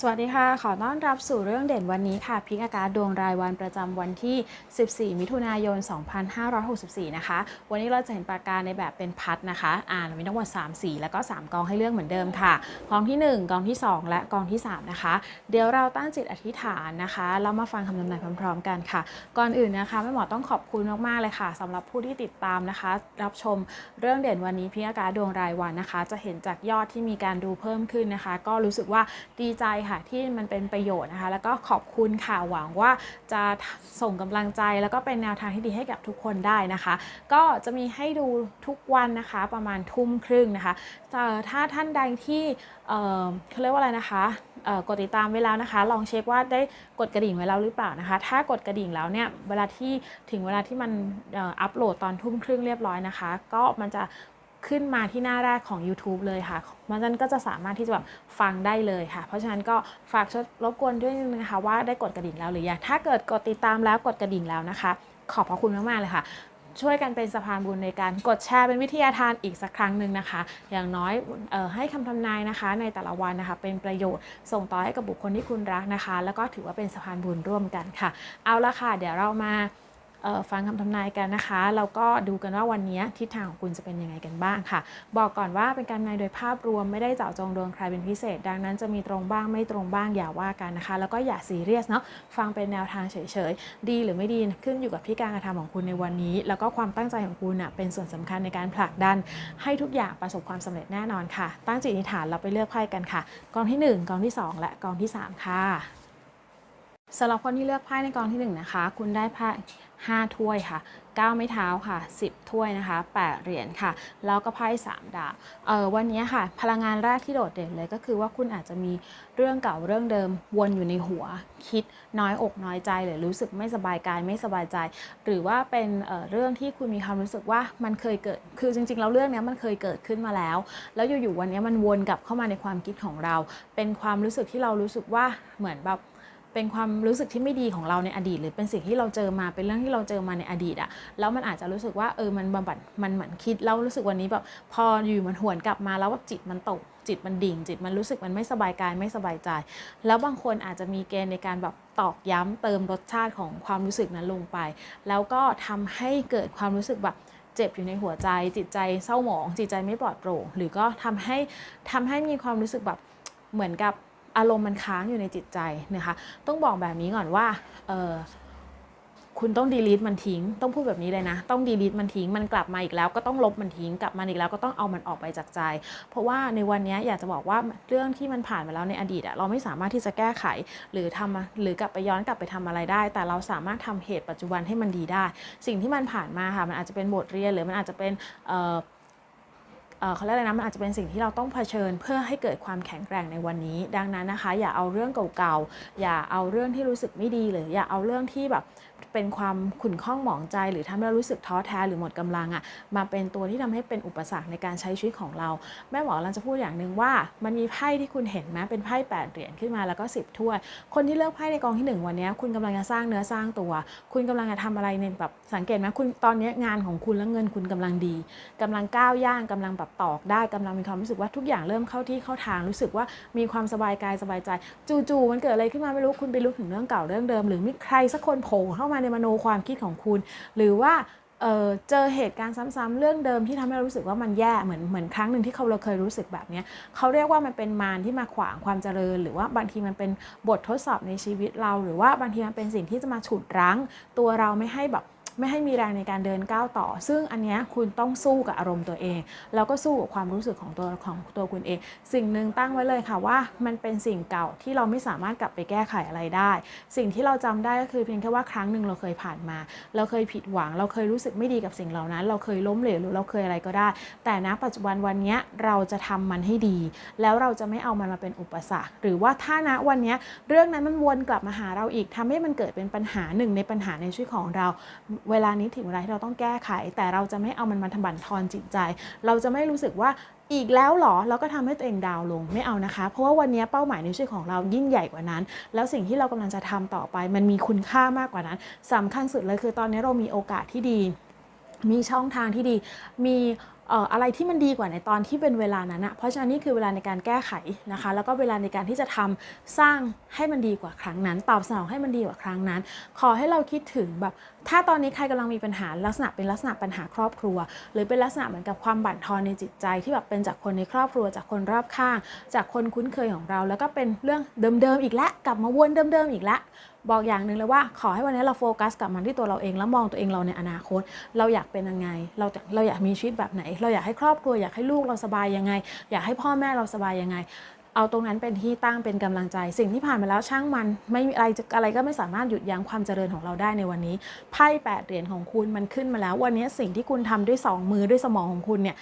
สวัสดีค่ะ ขอต้อนรับสู่เรื่องเด่นวันนี้ค่ะ พิกอากาศดวงรายวันประจำวันที่ 14 มิถุนายน 2564 นะคะ วันนี้เราจะเห็นปากกาในแบบเป็นพัดนะคะ อ่านมีทั้งหมด3สีแล้วก็ 3 กองให้เลือกเหมือนเดิมค่ะ กองที่ 1 กองที่ 2 และกองที่ 3 นะคะ เดี๋ยวเราตั้งจิตอธิษฐานนะคะแล้วมาฟังคำนำนายพร้อมๆ กันค่ะ ก่อนอื่นนะคะแม่หมอต้องขอบคุณมากๆเลยค่ะสำหรับผู้ที่ติดตามนะคะ รับชมเรื่องเด่นวันนี้พิอากาศดวงรายวันนะคะ จะเห็นจากยอดที่มีการดูเพิ่มขึ้นนะคะ ก็รู้สึกว่าดีใจค่ะที่มันเป็นประโยชน์นะคะ แล้วก็ขอบคุณค่ะหวังว่าจะส่งกำลังใจ แล้วก็เป็นแนวทางที่ดีให้กับทุกคนได้นะคะ ก็จะมีให้ดูทุกวันนะคะประมาณทุ่มครึ่งนะคะถ้าท่านใดที่เอ่อเขาเรียกว่าอะไรนะคะเอ่อกดติดตามไว้แล้วนะคะ ลองเช็คว่าได้กดกระดิ่งไว้แล้วหรือเปล่านะคะ ถ้ากดกระดิ่งแล้วเนี่ยเวลาที่ถึงเวลาที่มันอัปโหลดตอนทุ่มครึ่งเรียบร้อยนะคะ ก็มันจะ ขึ้นมาที่หน้าแรกของ YouTube เลยค่ะมันนั้นก็จะสามารถที่จะแบบฟังได้เลยค่ะ เพราะฉะนั้นก็ฝากช่วยรบกวนด้วยนะคะว่าได้กดกระดิ่งแล้วหรือยัง ถ้าเกิดกดติดตามแล้วกดกระดิ่งแล้วนะคะ ขอบพระคุณมากๆเลยค่ะ ช่วยกันเป็นสะพานบุญในการกดแชร์เป็นวิทยาทานอีกสักครั้งหนึ่งนะคะ อย่างน้อยออให้คำทำนายนะคะ ในแต่ละวันนะคะ เป็นประโยชน์ส่งต่อให้กับบุคคลที่คุณรักนะคะ แล้วก็ถือว่าเป็นสะพานบุญร่วมกันค่ะ เอาละค่ะ เดี๋ยวเรามา ฟังคำทำนายกันนะคะแล้วก็ดูกันว่าวันนี้ทิศทางของคุณจะเป็นยังไงกันบ้างค่ะ บอกก่อนว่าเป็นการทำนายโดยภาพรวมไม่ได้เจาะจงดวงใครเป็นพิเศษ ดังนั้นจะมีตรงบ้างไม่ตรงบ้างอย่าว่ากันนะคะ แล้วก็อย่าซีเรียสเนาะฟังเป็นแนวทางเฉยๆ ดีหรือไม่ดีขึ้นอยู่กับที่การกระทำของคุณในวันนี้ แล้วก็ความตั้งใจของคุณนะเป็นส่วนสำคัญในการผลักดัน ให้ทุกอย่างประสบความสำเร็จแน่นอนค่ะ ตั้งจิตอธิษฐานเราไปเลือกไพ่กันค่ะกองที่ 1กองที่ 2 และกองที่ 3 ค่ะสำหรับคนที่เลือกไพ่ในกองที่1นะคะ คุณได้ไพ่ 5 ถ้วยค่ะ 9 ไม้เท้าค่ะ 10 ถ้วยนะคะ 8 เหรียญค่ะ แล้วก็ไพ่3ดาบเออวันนี้ค่ะ พลังงานแรกที่โดดเด่นเลยก็คือว่าคุณอาจจะมีเรื่องเก่าเรื่องเดิมวนอยู่ในหัว คิดน้อยอกน้อยใจหรือรู้สึกไม่สบายกายไม่สบายใจ หรือว่าเป็นเเรื่องที่คุณมีความรู้สึกว่ามันเคยเกิด คือจริงๆแล้วเรื่องนี้มันเคยเกิดขึ้นมาแล้ว แล้วอยู่ๆวันนี้มันวนกลับเข้ามาในความคิดของเรา เป็นความรู้สึกที่เรารู้สึกว่าเหมือนแบบ เป็นความรู้สึกที่ไม่ดีของเราในอดีต หรือเป็นสิ่งที่เราเจอมาเป็นเรื่องที่เราเจอมาในอดีตอะแล้วมันอาจจะรู้สึกว่าเออมันบำบัดมันเหมือนคิดแล้วรู้สึกวันนี้แบบพออยู่มันหวนกลับมาแล้วแบบจิตมันตกจิตมันดิ่ง จิตมันรู้สึกมันไม่สบายกายไม่สบายใจ แล้วบางคนอาจจะมีเกณฑ์ในการแบบตอกย้ำเติมรสชาติของความรู้สึกนั้นลงไป แล้วก็ทำให้เกิดความรู้สึกแบบเจ็บอยู่ในหัวใจจิตใจเศร้าหมอง จิตใจไม่ปลอดโปร่ง หรือก็ทำให้ทำให้มีความรู้สึกแบบเหมือนกับ อารมณ์มันค้างอยู่ในจิตใจนะคะ ต้องบอกแบบนี้ก่อนว่าคุณต้องดีลีทมันทิ้ง ต้องพูดแบบนี้เลยนะ ต้องดีลีทมันทิ้ง มันกลับมาอีกแล้วก็ต้องลบมันทิ้ง กลับมาอีกแล้วก็ต้องเอามันออกไปจากใจ เพราะว่าในวันนี้อยากจะบอกว่าเรื่องที่มันผ่านมาแล้วในอดีตอะเราไม่สามารถที่จะแก้ไข หรือทำหรือกลับไปย้อนกลับไปทำอะไรได้ แต่เราสามารถทำเหตุปัจจุบันให้มันดีได้ สิ่งที่มันผ่านมาค่ะ มันอาจจะเป็นบทเรียนหรือมันอาจจะเป็น เขาเรียกอะไรนะมันอาจจะเป็นสิ่งที่เราต้องเผชิญ เพื่อให้เกิดความแข็งแกร่งในวันนี้ ดังนั้นนะคะ อย่าเอาเรื่องเก่าๆ อย่าเอาเรื่องที่รู้สึกไม่ดีหรืออย่าเอาเรื่องที่แบบเป็นความขุ่นข้องหมองใจ หรือทำให้เรารู้สึกท้อแท้หรือหมดกำลังอะ่ะมาเป็นตัวที่ทำให้เป็นอุปสรรคในการใช้ชีวิตของเรา แม่หมอกำลังจะพูดอย่างหนึ่งว่า มันมีไพ่ที่คุณเห็นไหมเป็นไพ่แปดเหรียญขึ้นมาแล้วก็สิบถ้วย คนที่เลือกไพ่ในกองที่หนึ่งวันนี้คุณกำลังจะสร้างเนื้อสร้างตัว คุณกำลังจะทำอะไรในแบบสังเกตไหมคุณตอนนี้งานของคุณและเงินคุณกำลังดีกำลังก้าวย่างกำลังแบบตอกได้กำลังมีความรู้สึกว่าทุกอย่างเริ่มเข้าที่เข้าทางรู้สึกว่ามีความสบายกายสบายใจ จู่ๆมันเกิดอะไรขึ้นมาไม่รู้คุณไปรู้ถึงเรื่องเก่าเรื่องเดิม หรือมีใครสักคนโผล่เข้ามาในมโนความคิดของคุณ หรือว่าเเจอเหตุการณ์ซ้ำๆเรื่องเดิมที่ทำให้เรารู้สึกว่ามันแย่เหมือนเหมือนครั้งหนึ่งที่เขาเราเคยรู้สึกแบบนี้เขาเรียกว่ามันเป็นมารที่มาขวางความเจริญ หรือว่าบางทีมันเป็นบททดสอบในชีวิตเรา หรือว่าบางทีมันเป็นสิ่งที่จะมาฉุดรั้ง ตัวเราไม่ให้แบบ ไม่ให้มีแรงในการเดินก้าวต่อ ซึ่งอันนี้คุณต้องสู้กับอารมณ์ตัวเอง แล้วก็สู้กับความรู้สึกของตัวของตัวคุณเอง สิ่งหนึ่งตั้งไว้เลยค่ะว่า มันเป็นสิ่งเก่าที่เราไม่สามารถกลับไปแก้ไขอะไรได้ สิ่งที่เราจำได้ก็คือเพียงแค่ว่าครั้งหนึ่งเราเคยผ่านมา เราเคยผิดหวัง เราเคยรู้สึกไม่ดีกับสิ่งเหล่านั้น เราเคยล้มเหลวหรือเราเคยอะไรก็ได้ แต่ณปัจจุบันวันนี้เราจะทำมันให้ดี แล้วเราจะไม่เอามันมาเป็นอุปสรรค หรือว่าถ้าณวันนี้เรื่องนั้นมันวนกลับมาหาเราอีกทำให้มันเกิดเป็นปัญหาหนึ่งในปัญหาในชีวิตของเราเวลานี้ถึงเวลาที่เราต้องแก้ไข แต่เราจะไม่เอามันมาทำบั่นทอนจิตใจ เราจะไม่รู้สึกว่าอีกแล้วหรอเราก็ทำให้ตัวเองดาวลงไม่เอานะคะ เพราะว่าวันนี้เป้าหมายในชีวิตของเรายิ่งใหญ่กว่านั้น แล้วสิ่งที่เรากำลังจะทำต่อไป มันมีคุณค่ามากกว่านั้นสำคัญสุดเลยคือตอนนี้เรามีโอกาสที่ดี มีช่องทางที่ดี มี อะไรที่มันดีกว่าในตอนที่เป็นเวลานั้นอะเพราะฉะนั้นนี่คือเวลาในการแก้ไขนะคะ แล้วก็เวลาในการที่จะทำสร้างให้มันดีกว่าครั้งนั้น ตอบสนองให้มันดีกว่าครั้งนั้น ขอให้เราคิดถึงแบบถ้าตอนนี้ใครกำลังมีปัญหาลักษณะเป็นลักษณะปัญหาครอบครัว หรือเป็นลักษณะเหมือนกับความบั่นทอนในจิตใจที่แบบเป็นจากคนในครอบครัว จากคนรอบข้าง จากคนคุ้นเคยของเรา แล้วก็เป็นเรื่องเดิมๆอีกแล้วกลับมาวนเดิมๆอีกแล้วบอกอย่างหนึ่งเลยว่าขอให้วันนี้เราโฟกัสกับมันที่ตัวเราเองแล้วมองตัวเองเราในอนาคต เราอยากเป็นยังไง เราเราอยากมีชีวิตแบบไหน เราอยากให้ครอบครัวอยากให้ลูกเราสบายยังไง อยากให้พ่อแม่เราสบายยังไง เอาตรงนั้นเป็นที่ตั้งเป็นกำลังใจ สิ่งที่ผ่านมาแล้วช่างมันไม่มีอะไรอะไรก็ไม่สามารถหยุดยั้งความเจริญของเราได้ในวันนี้ไพ่แปดเหรียญของคุณมันขึ้นมาแล้ว วันนี้สิ่งที่คุณทำด้วยสองมือด้วยสมองของคุณเนี่ย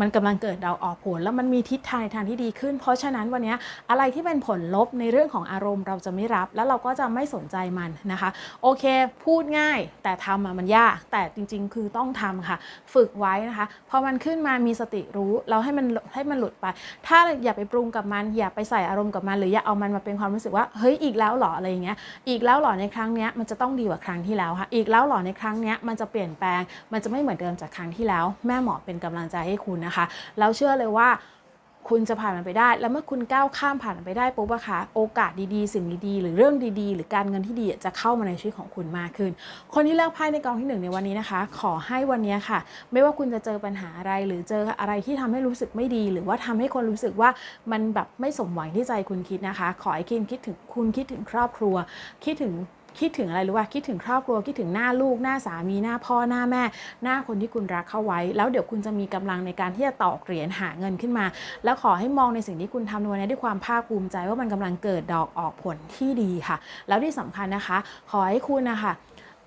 มันกำลังเกิดดาวออกผล แล้วมันมีทิศทางในทางที่ดีขึ้น เพราะฉะนั้นวันนี้อะไรที่เป็นผลลบในเรื่องของอารมณ์เราจะไม่รับ แล้วเราก็จะไม่สนใจมันนะคะ โอเค พูดง่ายแต่ทำมันยาก แต่จริง ๆ คือต้องทำค่ะ ฝึกไว้นะคะพอมันขึ้นมามีสติรู้เราให้มันให้มันหลุดไป ถ้าอย่าไปปรุงกับมัน อย่าไปใส่อารมณ์กับมันหรืออย่าเอามันมาเป็นความรู้สึกว่าเฮ้ยอีกแล้วหรออะไรอย่างเงี้ยอีกแล้วหรอในครั้งเนี้ยมันจะต้องดีกว่าครั้งที่แล้วค่ะอีกแล้วหรอในครั้งเนี้ยมันจะเปลี่ยนแปลง มันจะไม่เหมือนเดิมจากครั้งที่แล้ว แม่หมอเป็นกำลังใจให้คุณนะคะ แล้วเชื่อเลยว่าคุณจะผ่านมันไปได้ แล้วเมื่อคุณก้าวข้ามผ่านมันไปได้ปุ๊บอะค่ะโอกาสดีๆ สิ่งดีๆ หรือเรื่องดีๆ หรือการเงินที่ดีจะเข้ามาในชีวิตของคุณมากขึ้น คนที่เลือกไพ่ในกองที่หนึ่งในวันนี้นะคะ ขอให้วันนี้ค่ะ ไม่ว่าคุณจะเจอปัญหาอะไร หรือเจออะไรที่ทำให้รู้สึกไม่ดี หรือว่าทำให้คนรู้สึกว่ามันแบบไม่สมหวังที่ใจคุณคิดนะคะ ขอให้คิดคิดถึงคุณคิดถึงครอบครัว คิดถึง คิดถึงอะไรรู้ว่าคิดถึงครอบครัวคิดถึงหน้าลูกหน้าสามีหน้าพ่อหน้าแม่ หน้าคนที่คุณรักเข้าไว้ แล้วเดี๋ยวคุณจะมีกำลังในการที่จะตอกเหรียญหาเงินขึ้นมา แล้วขอให้มองในสิ่งที่คุณทำในวันนี้ด้วยความภาคภูมิใจว่ามันกำลังเกิดดอกออกผลที่ดีค่ะ แล้วที่สำคัญนะคะ ขอให้คุณนะคะ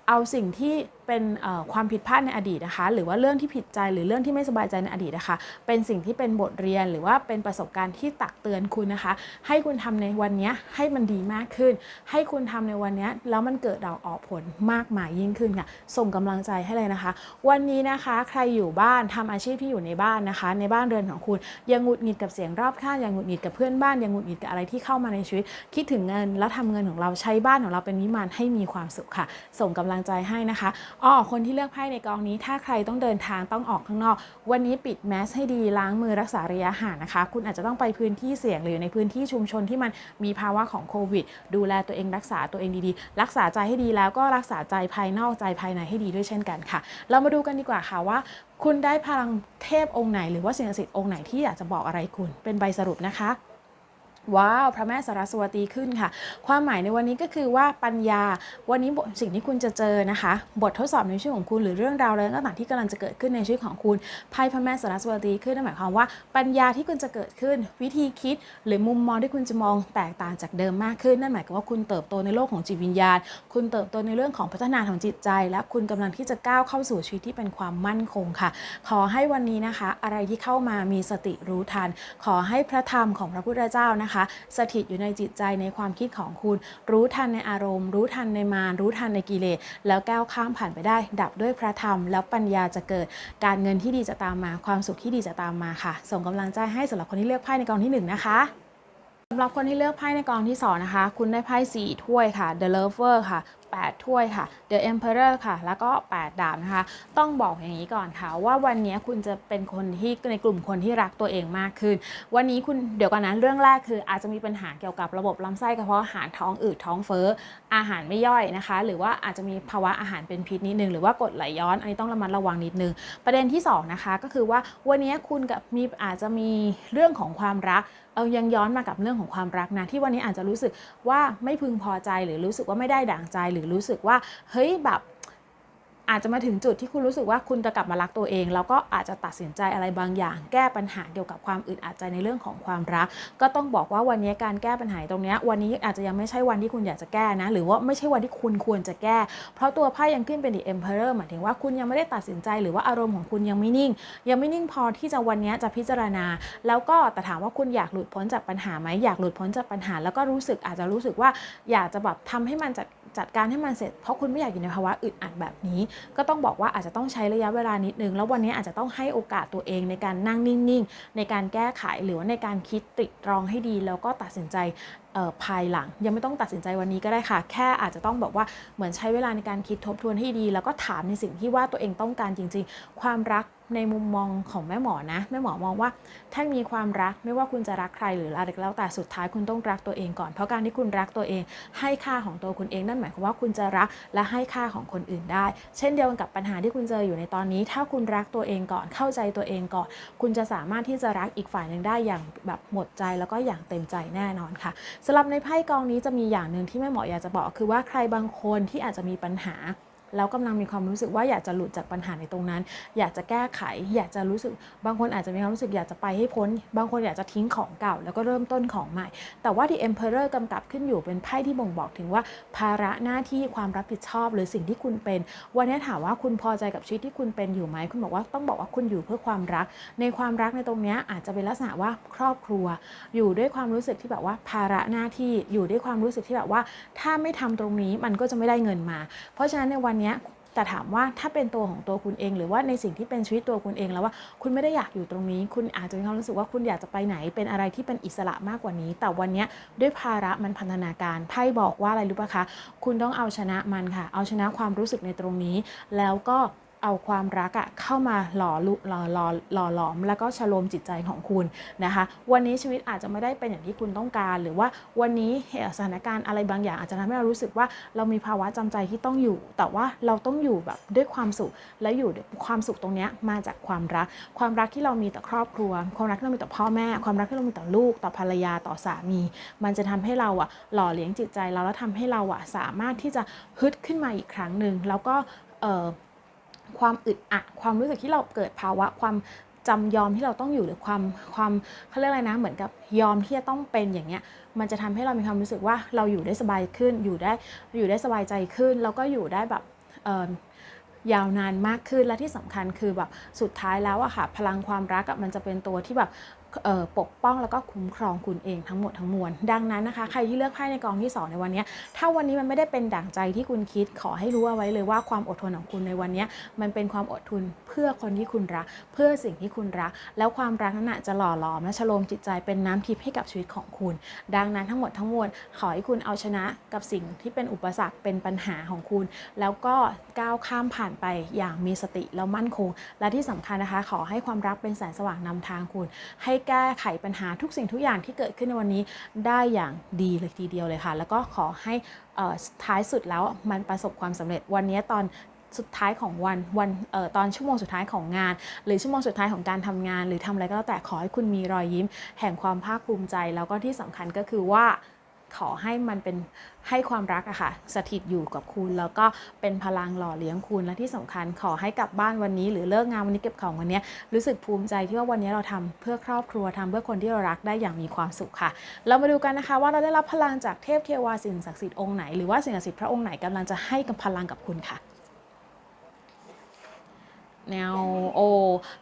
เอาสิ่งที่ เป็นความผิดพลาดในอดีตนะคะ หรือว่าเรื่องที่ผิดใจหรือเรื่องที่ไม่สบายใจในอดีตนะคะ เป็นสิ่งที่เป็นบทเรียนหรือว่าเป็นประสบการณ์ที่ตักเตือนคุณนะคะ ให้คุณทำในวันนี้ให้มันดีมากขึ้น ให้คุณทำในวันนี้แล้วมันเกิดดอกออกผลมากมายยิ่งขึ้นค่ะส่งกำลังใจให้เลยนะคะ วันนี้นะคะใครอยู่บ้านทำอาชีพที่อยู่ในบ้านนะคะ ในบ้านเรือนของคุณยังหงุดหงิดกับเสียงรอบข้างยังหงุดหงิดกับเพื่อนบ้านยังหงุดหงิดกับอะไรที่เข้ามาในชีวิต คิดถึงเงินแล้วทำเงินของเราใช้บ้านของเราเป็นวิมานให้มีความสุขค่ะ ส่งกำลังใจให้นะคะอ้อคนที่เลือกไพ่ในกองนี้ ถ้าใครต้องเดินทางต้องออกข้างนอก วันนี้ปิดแมสให้ดีล้างมือรักษาระยะห่างนะคะ คุณอาจจะต้องไปพื้นที่เสี่ยงหรือในพื้นที่ชุมชนที่มันมีภาวะของโควิด ดูแลตัวเองรักษาตัวเองดีๆ รักษาใจให้ดีแล้วก็รักษาใจภายนอกใจภายในให้ดีด้วยเช่นกันค่ะ เรามาดูกันดีกว่าค่ะว่า คุณได้พลังเทพองค์ไหน หรือว่าสิ่งศักดิ์สิทธิ์องค์ไหนที่อยากจะบอกอะไรคุณเป็นใบสรุปนะคะ ว้าว พระแม่สารสวตีขึ้นค่ะ ความหมายในวันนี้ก็คือว่าปัญญา วันนี้บทสิ่งที่คุณจะเจอนะคะ บททดสอบในชีวิตของคุณหรือเรื่องราวอะไรต่างๆที่กำลังจะเกิดขึ้นในชีวิตของคุณไพ่พระแม่สารสวตีขึ้นนั่นหมายความว่า ปัญญาที่คุณจะเกิดขึ้น วิธีคิด หรือมุมมองที่คุณจะมองแตกต่างจากเดิมมากขึ้นนั่นหมายความว่าคุณเติบโตในโลกของจิตวิญญาณ คุณเติบโตในเรื่องของพัฒนาของจิตใจ และคุณกำลังที่จะก้าวเข้าสู่ชีวิตที่เป็นความมั่นคงค่ะ ขอให้วันนี้นะคะ อะไรที่เข้ามามีสติรู้ทัน ขอให้พระธรรมของพระพุทธเจ้านะคะสถิตอยู่ในจิตใจในความคิดของคุณ รู้ทันในอารมณ์ รู้ทันในมารรู้ทันในกิเลสแล้วก้าวข้ามผ่านไปได้ ดับด้วยพระธรรม แล้วปัญญาจะเกิด การเงินที่ดีจะตามมา ความสุขที่ดีจะตามมาค่ะ ส่งกำลังใจให้สำหรับคนที่เลือกไพ่ในกองที่หนึ่งนะคะสำหรับคนที่เลือกไพ่ในกองที่2นะคะ คุณได้ไพ่4ถ้วยค่ะ The Lover ค่ะ 8 ถ้วยค่ะ The Emperor ค่ะ แล้วก็ 8 ดาบนะคะ ต้องบอกอย่างนี้ก่อนค่ะ ว่าวันนี้คุณจะเป็นคนที่ในกลุ่มคนที่รักตัวเองมากขึ้น วันนี้คุณเดี๋ยวก่อนนั้นเรื่องแรกคืออาจจะมีปัญหาเกี่ยวกับระบบลำไส้กระเพาะอาหารท้องอืดท้องเฟ้ออาหารไม่ย่อยนะคะ หรือว่าอาจจะมีภาวะอาหารเป็นพิษนิดนึงหรือว่ากดไหลย้อนอันนี้ต้องระมัดระวังนิดนึง ประเด็นที่สองนะคะก็คือว่าวันนี้คุณกับมีอาจจะมีเรื่องของความรักเอายังย้อนมากับเรื่องของความรักนะที่วันนี้อาจจะรู้สึกว่าไม่พึงพอใจหรือรู้สึกว่าไม่ได้ดั่งใจหรือรู้สึกว่าเฮ้ยแบบ อาจจะมาถึงจุดที่คุณรู้สึกว่าคุณจะกลับมารักตัวเอง แล้วก็อาจจะตัดสินใจอะไรบางอย่าง แก้ปัญหาเกี่ยวกับความอึดอัดใจในเรื่องของความรัก ก็ต้องบอกว่าวันนี้การแก้ปัญหาตรงนี้วันนี้อาจจะยังไม่ใช่วันที่คุณอยากจะแก้นะ หรือว่าไม่ใช่วันที่คุณควรจะแก้ เพราะตัวไพ่ยังขึ้นเป็น The Emperor หมายถึงว่าคุณยังไม่ได้ตัดสินใจหรือว่าอารมณ์ของคุณยังไม่นิ่ง ยังไม่นิ่งพอที่จะวันนี้จะพิจารณา แล้วก็แต่ถามว่าคุณอยากหลุดพ้นจากปัญหาไหมอยากหลุดพ้นจากปัญหา แล้วก็รู้สึกอาจจะรู้สึกว่าอยากจะแบบทำให้มันจัดจัดการให้มันเสร็จ เพราะคุณไม่อยากอยู่ในภาวะอึดอัดแบบนี้ก็ต้องบอกว่าอาจจะต้องใช้ระยะเวลานิดนึง แล้ววันนี้อาจจะต้องให้โอกาสตัวเองในการนั่งนิ่งๆ ในการแก้ไขหรือว่าในการคิดตริตรองให้ดี แล้วก็ตัดสินใจภายหลัง ยังไม่ต้องตัดสินใจวันนี้ก็ได้ค่ะ แค่อาจจะต้องบอกว่าเหมือนใช้เวลาในการคิดทบทวนให้ดี แล้วก็ถามในสิ่งที่ว่าตัวเองต้องการจริง ๆ ความรัก ในมุมมองของแม่หมอนะ แม่หมอมองว่าถ้ามีความรักไม่ว่าคุณจะรักใครหรืออะไรก็แล้วแต่สุดท้ายคุณต้องรักตัวเองก่อน เพราะการที่คุณรักตัวเอง ให้ค่าของตัวคุณเองนั่นหมายความว่าคุณจะรักและให้ค่าของคนอื่นได้ เช่นเดียวกันกับปัญหาที่คุณเจออยู่ในตอนนี้ ถ้าคุณรักตัวเองก่อนเข้าใจตัวเองก่อน คุณจะสามารถที่จะรักอีกฝ่ายหนึ่งได้อย่างแบบหมดใจแล้วก็อย่างเต็มใจแน่นอนค่ะสำหรับในไพ่กองนี้จะมีอย่างหนึ่งที่แม่หมออยากจะบอกคือว่าใครบางคนที่อาจจะมีปัญหา แล้วกำลังมีความรู้สึกว่าอยากจะหลุดจากปัญหาในตรงนั้น อยากจะแก้ไข อยากจะรู้สึก บางคนอาจจะมีความรู้สึกอยากจะไปให้พ้น บางคนอยากจะทิ้งของเก่า แล้วก็เริ่มต้นของใหม่ แต่ว่า The Emperor กำกับขึ้นอยู่เป็นไพ่ที่บ่งบอกถึงว่า ภาระหน้าที่ความรับผิดชอบ หรือสิ่งที่คุณเป็น วันนี้ถามว่าคุณพอใจกับชีวิตที่คุณเป็นอยู่ไหม คุณบอกว่าต้องบอกว่าคุณอยู่เพื่อความรัก ในความรักในตรงนี้อาจจะเป็นลักษณะว่าครอบครัว อยู่ด้วยความรู้สึกที่แบบว่าภาระหน้าที่ อยู่ด้วยความรู้สึกที่แบบว่า ถ้าไม่ทำตรงนี้มันก็จะไม่ได้เงินมา เพราะฉะนั้นในวันนี้แต่ถามว่าถ้าเป็นตัวของตัวคุณเอง หรือว่าในสิ่งที่เป็นชีวิตตัวคุณเองแล้วว่าคุณไม่ได้อยากอยู่ตรงนี้ คุณอาจจะมีความรู้สึกว่าคุณอยากจะไปไหน เป็นอะไรที่เป็นอิสระมากกว่านี้ แต่วันนี้ด้วยภาระมันพันธนาการไพ่บอกว่าอะไรรู้ปะคะ คุณต้องเอาชนะมันค่ะ เอาชนะความรู้สึกในตรงนี้ แล้วก็ เอาความรักอะเข้ามาหล่อลุหล่อหล่อหล่อหลอม แล้วก็ชโลมจิตใจของคุณนะคะ วันนี้ชีวิตอาจจะไม่ได้เป็นอย่างที่คุณต้องการ หรือว่าวันนี้เหตุสถานการณ์อะไรบางอย่างอาจจะทำให้เรารู้สึกว่าเรามีภาวะจำใจที่ต้องอยู่ แต่ว่าเราต้องอยู่แบบด้วยความสุขและอยู่ด้วยความสุขตรงเนี้ยมาจากความรัก ความรักที่เรามีต่อครอบครัว ความรักที่เรามีต่อพ่อแม่ ความรักที่เรามีต่อลูกต่อภรรยาต่อสามี มันจะทำให้เราอะหล่อเลี้ยงจิตใจเราแล้วทำให้เราอะสามารถที่จะฮึดขึ้นมาอีกครั้งหนึ่งแล้วก็เออ ความอึดอัด ความรู้สึกที่เราเกิดภาวะความจำยอมที่เราต้องอยู่หรือความความเขาเรียกอะไรนะ เหมือนกับยอมที่จะต้องเป็นอย่างเงี้ย มันจะทำให้เรามีความรู้สึกว่าเราอยู่ได้สบายขึ้น อยู่ได้อยู่ได้สบายใจขึ้น แล้วก็อยู่ได้แบบยาวนานมากขึ้นและที่สำคัญคือแบบสุดท้ายแล้วอะค่ะพลังความรักมันจะเป็นตัวที่แบบ ปกป้องแล้วก็คุ้มครองคุณเองทั้งหมดทั้งมวล ดังนั้นนะคะ ใครที่เลือกไพ่ในกองที่สองในวันนี้ ถ้าวันนี้มันไม่ได้เป็นดั่งใจที่คุณคิดขอให้รู้เอาไว้เลยว่าความอดทนของคุณในวันนี้ มันเป็นความอดทนเพื่อคนที่คุณรัก เพื่อสิ่งที่คุณรัก แล้วความรักนั้นจะหล่อหลอมและชโลมจิตใจเป็นน้ำทิพย์ให้กับชีวิตของคุณ ดังนั้นทั้งหมดทั้งมวลขอให้คุณเอาชนะกับสิ่งที่เป็นอุปสรรคเป็นปัญหาของคุณ แล้วก็ก้าวข้ามผ่านไปอย่างมีสติแล้วมั่นคง และที่สำคัญนะคะ ขอให้ความรักเป็นแสงสว่างนำทางคุณให้แก้ไขปัญหาทุกสิ่งทุกอย่างที่เกิดขึ้นในวันนี้ได้อย่างดีเลยทีเดียวเลยค่ะ แล้วก็ขอให้ท้ายสุดแล้วมันประสบความสำเร็จวันนี้ตอนสุดท้ายของวันวันออตอนชั่วโมงสุดท้ายของงาน หรือชั่วโมงสุดท้ายของการทำงาน หรือทำอะไรก็แล้วแต่ขอให้คุณมีรอยยิ้ม แห่งความภาคภูมิใจ แล้วก็ที่สำคัญก็คือว่า ขอให้มันเป็นให้ความรักอะค่ะสถิตอยู่กับคุณแล้วก็เป็นพลังหล่อเลี้ยงคุณและที่สำคัญขอให้กลับบ้านวันนี้ หรือเลิกงานวันนี้เก็บของวันนี้รู้สึกภูมิใจที่ว่าวันนี้เราทำเพื่อครอบครัวทำเพื่อคนที่เรารักได้อย่างมีความสุขค่ะ เรามาดูกันนะคะว่าเราได้รับพลังจากเทพเทวาสิ่งศักดิ์สิทธิ์องค์ไหนหรือว่าสิ่งศักดิ์สิทธิ์พระองค์ไหนกำลังจะให้กับพลังกับคุณค่ะ แนวโอ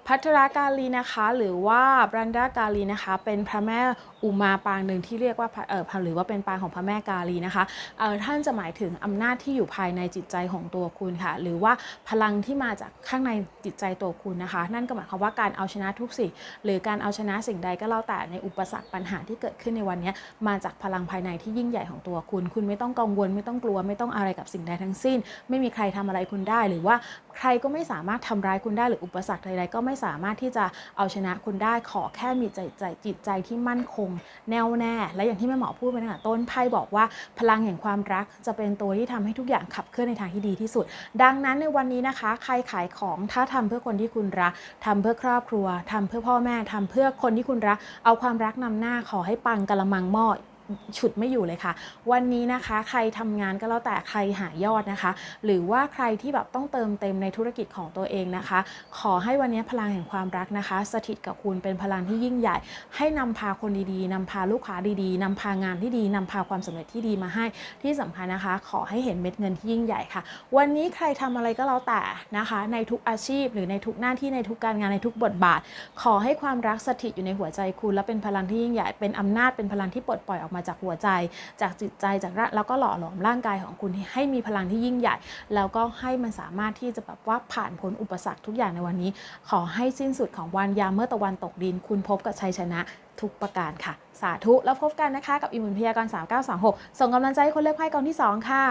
พัทรากาลีนะคะ หรือว่าบรันดากาลีนะคะ เป็นพระแม่อุมาปางหนึ่งที่เรียกว่าเออหรือว่าเป็นปางของพระแม่กาลีนะคะเออท่านจะหมายถึงอำนาจที่อยู่ภายในจิตใจของตัวคุณค่ะ หรือว่าพลังที่มาจากข้างในจิตใจตัวคุณนะคะ นั่นก็หมายความว่าการเอาชนะทุกสิ่งหรือการเอาชนะสิ่งใดก็แล้วแต่ในอุปสรรคปัญหาที่เกิดขึ้นในวันนี้มาจากพลังภายในที่ยิ่งใหญ่ของตัวคุณ คุณไม่ต้องกังวลไม่ต้องกลัวไม่ต้องอะไรกับสิ่งใดทั้งสิ้น ไม่มีใครทำอะไรคุณได้หรือว่าใครก็ไม่สามารถทำร้ายคุณได้หรืออุปสรรคใดๆก็ไม่สามารถที่จะเอาชนะคุณได้ขอแค่มีใจใจจิตใจที่มั่นคง แน่วแน่ และอย่างที่แม่หมอพูดไปตั้งแต่ต้นไพ่บอกว่าพลังแห่งความรักจะเป็นตัวที่ทำให้ทุกอย่างขับเคลื่อนในทางที่ดีที่สุด ดังนั้นในวันนี้นะคะ ใครขายของถ้าทำเพื่อคนที่คุณรักทำเพื่อครอบครัวทำเพื่อพ่อแม่ทำเพื่อคนที่คุณรัก เอาความรักนำหน้าขอให้ปังกะละมังหม้อ ฉุดไม่อยู่เลยค่ะ วันนี้นะคะ ใครทำงานก็แล้วแต่ใครหายอดนะคะ หรือว่าใครที่แบบต้องเติมเต็มในธุรกิจของตัวเองนะคะ ขอให้วันนี้พลังแห่งความรักนะคะ สถิตกับคุณเป็นพลังที่ยิ่งใหญ่ ให้นำพาคนดีๆนำพาลูกค้าดีๆนำพางานที่ดีนำพาความสำเร็จที่ดีมาให้ ที่สำคัญนะคะ ขอให้เห็นเม็ดเงินที่ยิ่งใหญ่ค่ะ วันนี้ใครทำอะไรก็แล้วแต่นะคะ ในทุกอาชีพ หรือในทุกหน้าที่ในทุกการงานในทุกบทบาท ขอให้ความรักสถิตอยู่ในหัวใจคุณและเป็นพลังที่ยิ่งใหญ่เป็นอำนาจเป็นพลังที่ปลดปล่อยออกมาจากหัวใจ จากจิตใจจากร่างแล้วก็หล่อหลอมร่างกายของคุณให้มีพลังที่ยิ่งใหญ่ แล้วก็ให้มันสามารถที่จะแบบว่าผ่านพ้นอุปสรรคทุกอย่างในวันนี้ ขอให้สิ้นสุดของวันยามเมื่อตะวันตกดิน คุณพบกับชัยชนะทุกประการค่ะ สาธุแล้วพบกันนะคะ กับอิมมุนพยากรณ์3926 ส่งกำลังใจให้คนเลือกไพ่กองที่ 2 ค่ะ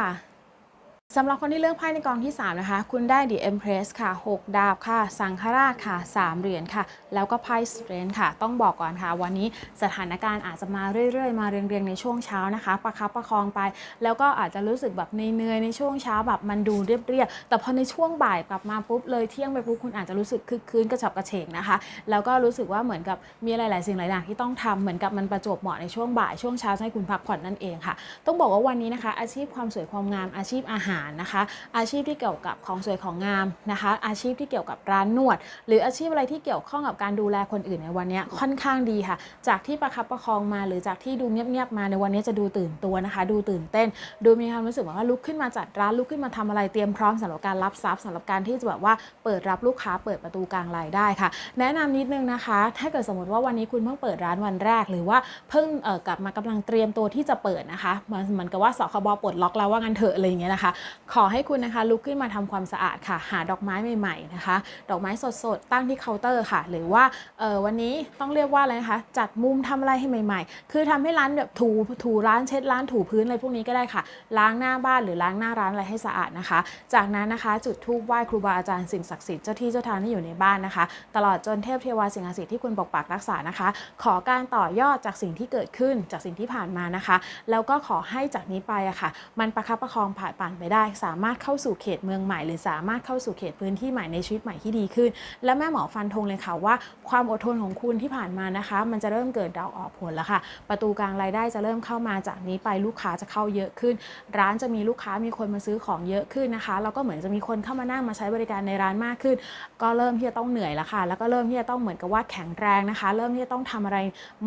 สำหรับคนที่เลือกไพ่ในกองที่ 3 นะคะ คุณได้ The Empress ค่ะ 6 ดาบค่ะ สังฆราชค่ะ 3 เหรียญค่ะ แล้วก็ไพ่ Strength ค่ะ ต้องบอกก่อนค่ะ วันนี้สถานการณ์อาจจะมาเรื่อยๆ มาเรียงๆ ในช่วงเช้านะคะ ประคับประคองไป แล้วก็อาจจะรู้สึกแบบเหนื่อยในช่วงเช้าแบบมันดูเรียบๆ แต่พอในช่วงบ่ายกลับมาปุ๊บเลยเที่ยงไปปุ๊บคุณอาจจะรู้สึกคึกคืนกระฉับกระเฉงนะคะ แล้วก็รู้สึกว่าเหมือนกับมีหลายๆ สิ่งหลายอย่างที่ต้องทำเหมือนกับมันประจวบเหมาะในช่วงบ่ายช่วงเช้าให้คุณพักผ่อนนั่นเองค่ะ ต้องบอกว่าวันนี้นะคะ อาชีพความสวยความงามอาชีพอาหารนะคะ อาชีพที่เกี่ยวกับของสวยของงามนะคะ อาชีพที่เกี่ยวกับร้านนวด หรืออาชีพอะไรที่เกี่ยวข้องกับการดูแลคนอื่นในวันนี้ค่อนข้างดีค่ะ จากที่ประคับประคองมาหรือจากที่ดูเงียบๆมาในวันนี้จะดูตื่นตัวนะคะ ดูตื่นเต้น ดูมีความรู้สึกว่าลุกขึ้นมาจัดร้านลุกขึ้นมาทำอะไรเตรียมพร้อมสำหรับการรับทรัพย์สำหรับการที่จะแบบว่าเปิดรับลูกค้าเปิดประตูกลางรายได้ค่ะ แนะนำนิดนึงนะคะ ถ้าเกิดสมมติว่าวันนี้คุณเพิ่งเปิดร้านวันแรก หรือว่าเพิ่งกลับมากำลังเตรียมตัวที่จะเปิดนะคะเหมือนเหมือนกับว่าสคบปลดล็อกแล้วว่างั้นเถอะอะไรอย่างเงี้ยนะคะขอให้คุณนะคะลุกขึ้นมาทำความสะอาดค่ะ หาดอกไม้ใหม่ๆนะคะ ดอกไม้สดๆ ตั้งที่เคาน์เตอร์ค่ะ หรือว่าเออวันนี้ต้องเรียกว่าอะไรนะคะ จัดมุมทำอะไรให้ใหม่ ๆ คือทำให้ร้านแบบถูถูร้านเช็ดร้านถูพื้นอะไรพวกนี้ก็ได้ค่ะ ล้างหน้าบ้านหรือล้างหน้าร้านอะไรให้สะอาดนะคะ จากนั้นนะคะ จุดธูปไหว้ครูบาอาจารย์สิ่งศักดิ์สิทธิ์เจ้าที่เจ้าทางที่อยู่ในบ้านนะคะ ตลอดจนเทพเทวาสิ่งศักดิ์สิทธิ์ที่คุณปกปักรักษานะคะ ขอการต่อยอดจากสิ่งที่เกิดขึ้นจากสิ่งที่ผ่านมานะคะ แล้วก็ขอให้จากนี้ไปอะค่ะ มันประคับประคองผ่านผ่านไปได้ สามารถเข้าสู่เขตเมืองใหม่ หรือสามารถเข้าสู่เขตพื้นที่ใหม่ในชีวิตใหม่ที่ดีขึ้น และแม่หมอฟันธงเลยค่ะว่า ความอดทนของคุณที่ผ่านมานะคะ มันจะเริ่มเกิดดาวออกผลแล้วค่ะ ประตูกลางรายได้จะเริ่มเข้ามาจากนี้ไปลูกค้าจะเข้าเยอะขึ้น ร้านจะมีลูกค้ามีคนมาซื้อของเยอะขึ้นนะคะแล้วก็เหมือนจะมีคนเข้ามานั่งมาใช้บริการในร้านมากขึ้น ก็เริ่มที่จะต้องเหนื่อยแล้วค่ะ แล้วก็เริ่มที่จะต้องเหมือนกับว่าแข็งแรงนะคะ เริ่มที่จะต้องทำอะไร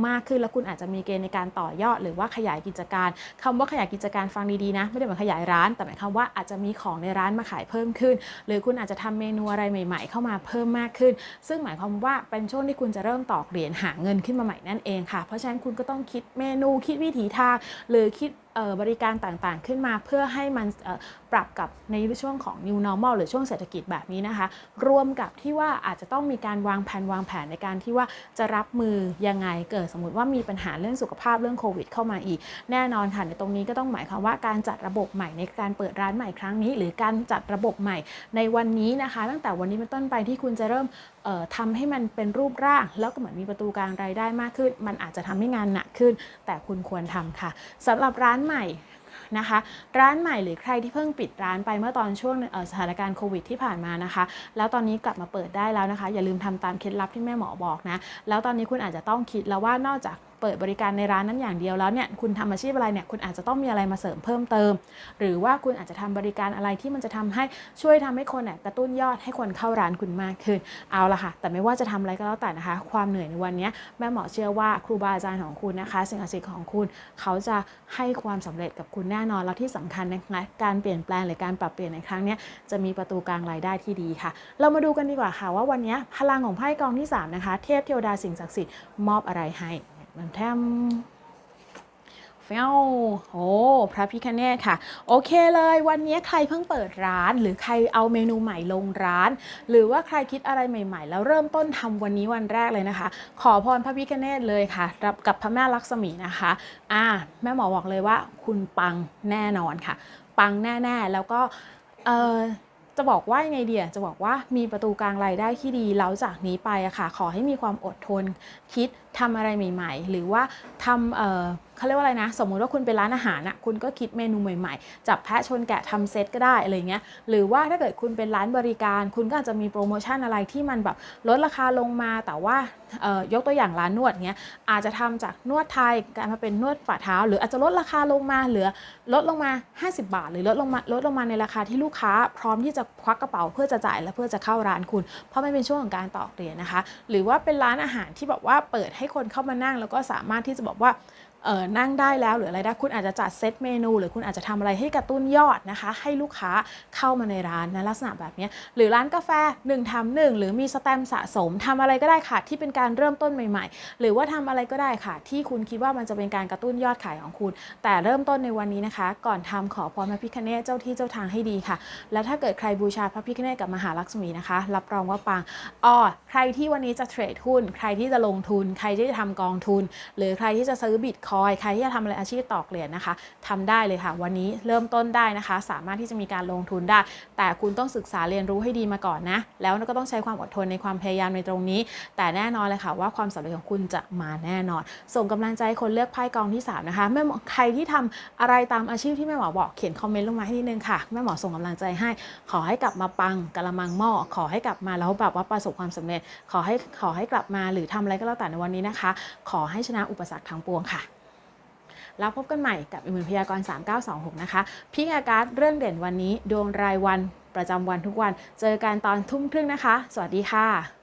มากขึ้น แล้วคุณอาจจะมีเกณฑ์ในการต่อยอด หรือว่าขยายกิจการคำว่าขยายกิจการฟังดีๆนะ ไม่ได้หมายขยายร้านแต่หมายความว่าว่าอาจจะมีของในร้านมาขายเพิ่มขึ้น หรือคุณอาจจะทำเมนูอะไรใหม่ ๆ เข้ามาเพิ่มมากขึ้น ซึ่งหมายความว่าเป็นช่วงที่คุณจะเริ่มตอกเหรียญหาเงินขึ้นมาใหม่นั่นเองค่ะ เพราะฉะนั้นคุณก็ต้องคิดเมนูคิดวิถีทางหรือคิดบริการต่างๆ ขึ้นมาเพื่อให้มันปรับกับในช่วงของ new normal หรือช่วงเศรษฐกิจแบบนี้นะคะ รวมกับที่ว่าอาจจะต้องมีการวางแผนวางแผนในการที่ว่าจะรับมือยังไงเกิดสมมติว่ามีปัญหาเรื่องสุขภาพเรื่องโควิด เข้ามาอีก แน่นอนค่ะในตรงนี้ก็ต้องหมายความว่าการจัดระบบใหม่ในการเปิดร้านใหม่ครั้งนี้ หรือการจัดระบบใหม่ในวันนี้นะคะ ตั้งแต่วันนี้เป็นต้นไปที่คุณจะเริ่มทำให้มันเป็นรูปร่าง แล้วก็เหมือนมีประตูกลางรายได้มากขึ้น มันอาจจะทำให้งานหนักขึ้น แต่คุณควรทำค่ะสำหรับร้านใหม่นะคะ ร้านใหม่หรือใครที่เพิ่งปิดร้านไปเมื่อตอนช่วงสถานการณ์โควิดที่ผ่านมานะคะ แล้วตอนนี้กลับมาเปิดได้แล้วนะคะ อย่าลืมทำตามเคล็ดลับที่แม่หมอบอกนะ แล้วตอนนี้คุณอาจจะต้องคิดแล้วว่านอกจาก เปิดบริการในร้านนั้นอย่างเดียวแล้วเนี่ยคุณทำอาชีพอะไรเนี่ยคุณอาจจะต้องมีอะไรมาเสริมเพิ่มเติม หรือว่าคุณอาจจะทำบริการอะไรที่มันจะทำให้ช่วยทำให้คนเนี่ยกระตุ้นยอดให้คนเข้าร้านคุณมากขึ้นเอาละค่ะ แต่ไม่ว่าจะทำอะไรก็แล้วแต่นะคะ ความเหนื่อยในวันนี้แม่หมอเชื่อว่าครูบาอาจารย์ของคุณนะคะ สิ่งศักดิ์สิทธิ์ของคุณเขาจะให้ความสำเร็จกับคุณแน่นอนแล้วที่สำคัญนะคะการเปลี่ยนแปลงหรือการปรับเปลี่ยนในครั้งนี้จะมีประตูกลางรายได้ที่ดีค่ะ เรามาดูกันดีกว่าค่ะว่าวันนี้พลังของไพ่กองที่สามนะคะเทพเทวดาสิ่งศักดิ์สิทธิ์มอบอะไรให้ แทมเฟี้ยวโอ้พระพิคเนตค่ะ โอเคเลยวันนี้ใครเพิ่งเปิดร้าน หรือใครเอาเมนูใหม่ลงร้าน หรือว่าใครคิดอะไรใหม่ ๆ แล้วเริ่มต้นทำวันนี้วันแรกเลยนะคะ ขอพรพระพิคเนตเลยค่ะ รับกับพระแม่ลักษมีนะคะ อ่า แม่หมอบอกเลยว่าคุณปังแน่นอนค่ะ ปังแน่ ๆ แล้วก็เออ จะบอกว่ายังไงเดียจะบอกว่ามีประตูกลางรายได้ที่ดีแล้วจากนี้ไปอะค่ะ ขอให้มีความอดทน คิดทำอะไรใหม่ ๆ หรือว่าทำ เขาเรียกว่าอะไรนะ สมมุติว่าคุณเป็นร้านอาหารอะคุณก็คิดเมนูใหม่ๆ จับแพะชนแกะทำเซตก็ได้อะไรเงี้ยหรือว่าถ้าเกิดคุณเป็นร้านบริการ คุณก็อาจจะมีโปรโมชั่นอะไรที่มันแบบลดราคาลงมาแต่ว่ายกตัวอย่างร้านนวดเงี้ยอาจจะทำจากนวดไทยกลายมาเป็นนวดฝ่าเท้า หรืออาจจะลดราคาลงมาเหลือลดลงมา 50 บาท หรือลดลงมาลดลงมาในราคาที่ลูกค้า พร้อมที่จะควักกระเป๋าเพื่อจะจ่ายและเพื่อจะเข้าร้านคุณ เพราะมันเป็นช่วงของการต่อเรียญนะคะ หรือว่าเป็นร้านอาหารที่แบบว่าเปิดให้คนเข้ามานั่ง แล้วก็สามารถที่จะบอกว่า นั่งได้แล้วหรืออะไรได้คุณอาจจะจัดเซตเมนู หรือคุณอาจจะทำอะไรให้กระตุ้นยอดนะคะ ให้ลูกค้าเข้ามาในร้านนะลักษณะแบบนี้หรือร้านกาแฟ1ทำหนึ่งหรือมีสแตมป์สะสมทำอะไรก็ได้ค่ะที่เป็นการเริ่มต้นใหม่ ๆ หรือว่าทำอะไรก็ได้ค่ะ ที่คุณคิดว่ามันจะเป็นการกระตุ้นยอดขายของคุณ แต่เริ่มต้นในวันนี้นะคะ ก่อนทำขอพรพระพิคเนศเจ้าที่เจ้าทางให้ดีค่ะ แล้วถ้าเกิดใครบูชาพระพิคเนศกับมหาลักษมีนะคะ รับรองว่าปังอ้อใครที่วันนี้จะเทรดหุ้น ใครที่จะลงทุน ใครที่จะทำกองทุน หรือใครที่จะซื้อบิตคคอยใครที่จะทำอะไรอาชีพตอกเหรียญนะคะทำได้เลยค่ะ วันนี้เริ่มต้นได้นะคะ สามารถที่จะมีการลงทุนได้ แต่คุณต้องศึกษาเรียนรู้ให้ดีมาก่อนนะ แล้วก็ต้องใช้ความอดทนในความพยายามในตรงนี้ แต่แน่นอนเลยค่ะว่าความสำเร็จของคุณจะมาแน่นอน ส่งกำลังใจให้คนเลือกไพ่กองที่ 3 นะคะแม่หมอใครที่ทำอะไรตามอาชีพที่แม่หมอบอกเขียนคอมเมนต์ลงมาให้นิดนึงค่ะแม่หมอส่งกำลังใจให้ ขอให้กลับมาปังกะละมังหม้อขอให้กลับมาแล้วแบบว่าประสบความสำเร็จ ขอให้ขอให้กลับมาหรือทำอะไรก็แล้วแต่ในวันนี้นะคะ ขอให้ชนะอุปสรรคทั้งปวงค่ะ แล้วพบกันใหม่กับอิมมูนพยากรณ์3926 นะคะ พิกอาการเรื่องเด่นวันนี้ดวงรายวันประจำวันทุกวัน เจอกันตอนทุ่มครึ่งนะคะ สวัสดีค่ะ